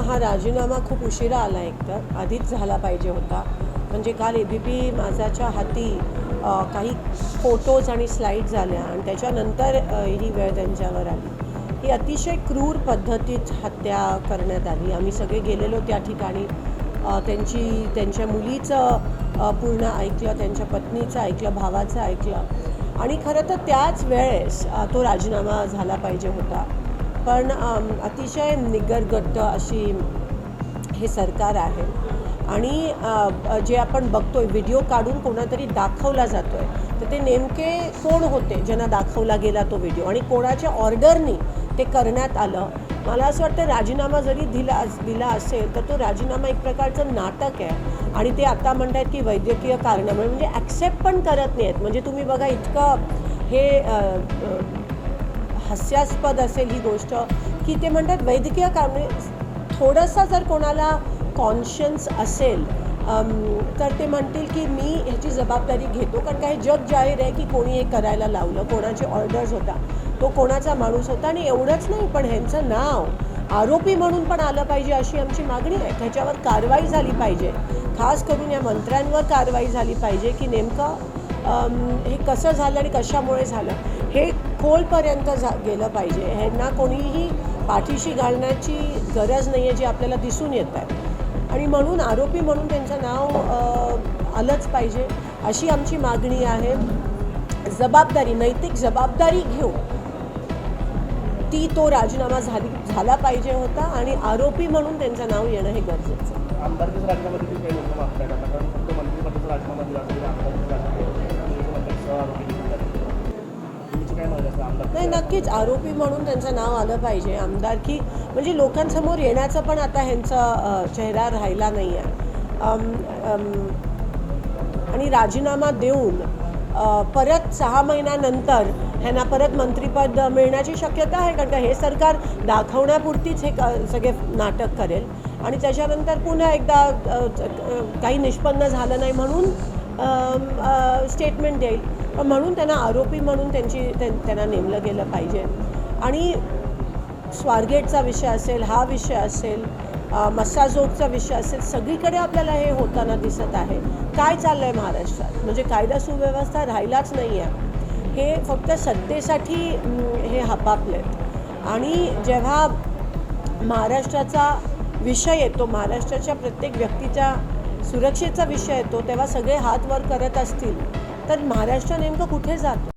हा राजीनामा खूप उशिरा आला एकतर. आधीच झाला पाहिजे होता. म्हणजे काल ए बी पी माझाच्या हाती काही फोटोज आणि स्लाईड झाल्या आणि त्याच्यानंतर ही वेळ त्यांच्यावर आली. ही अतिशय क्रूर पद्धतीत हत्या करण्यात आली. आम्ही सगळे गेलेलो त्या ठिकाणी. त्यांची त्यांच्या मुलीचं पूर्ण ऐकलं त्यांच्या पत्नीचं ऐकलं भावाचं ऐकलं. आणि खरं तर त्याच वेळेस तो राजीनामा झाला पाहिजे होता. पण अतिशय निगरगट्ट अशी हे सरकार आहे. आणि जे आपण बघतोय व्हिडिओ काढून कोणातरी दाखवला जातोय तर ते नेमके कोण होते? ज्यांना दाखवला गेला तो व्हिडिओ. आणि कोणाच्या ऑर्डरनी ते करण्यात आलं? मला असं वाटतं राजीनामा जरी दिला दिला असेल तर तो राजीनामा एक प्रकारचं नाटक आहे. आणि ते आता म्हणतात की वैद्यकीय कारणामुळे म्हणजे ॲक्सेप्ट पण करत नाही आहेत म्हणजे तुम्ही बघा इतकं हे हास्यास्पद असेल ही गोष्ट की ते म्हणतात वैद्यकीय कामे थोडंसं जर कोणाला कॉन्शियन्स असेल तर ते म्हणतील की मी ह्याची जबाबदारी घेतो. कारण काही जग जाहीर आहे की कोणी हे करायला लावलं कोणाचे ऑर्डर्स होता तो कोणाचा माणूस होता. आणि एवढंच नाही पण ह्यांचं नाव आरोपी म्हणून पण आलं पाहिजे अशी आमची मागणी आहे. त्याच्यावर कारवाई झाली पाहिजे. खास करून या मंत्र्यांवर कारवाई झाली पाहिजे की नेमकं हे कसं झालं आणि कशामुळे झालं हे खोलपर्यंत झा गेलं पाहिजे. ह्यांना कोणीही पाठीशी घालण्याची गरज नाही आहे जी आपल्याला दिसून येत आहे. आणि म्हणून आरोपी म्हणून त्यांचं नाव आलंच पाहिजे अशी आमची मागणी आहे. जबाबदारी नैतिक जबाबदारी घेऊन ती तो राजीनामा झाली झाला पाहिजे होता आणि आरोपी म्हणून त्यांचं नाव येणं हे गरजेचं नाही नक्कीच. आरोपी म्हणून त्यांचं नाव आलं पाहिजे. आमदारकी म्हणजे लोकांसमोर येण्याचं पण आता ह्यांचा चेहरा राहिला नाही आहे आणि राजीनामा देऊन परत सहा महिन्यानंतर ह्यांना परत मंत्रिपद मिळण्याची शक्यता आहे. कारण का हे सरकार दाखवण्यापुरतीच हे सगळे नाटक करेल. आणि त्याच्यानंतर पुन्हा एकदा काही निष्पन्न झालं नाही म्हणून स्टेटमेंट देईल. म्हणून त्यांना आरोपी म्हणून त्यांची त्यांना नेमलं गेलं पाहिजे. आणि स्वारगेटचा विषय असेल हा विषय असेल मस्साजोगचा विषय असेल सगळीकडे आपल्याला हे होताना दिसत आहे. काय चाललं आहे महाराष्ट्रात? म्हणजे कायदा सुव्यवस्था राहिलाच नाही आहे हे फक्त सत्तेसाठी हे हपापलेत. आणि जेव्हा महाराष्ट्राचा विषय येतो महाराष्ट्राच्या प्रत्येक व्यक्तीच्या सुरक्षेचा विषय येतो तेव्हा सगळे हात वर करत असतील. तर महाराष्ट्र नेमकं कुठे जातो?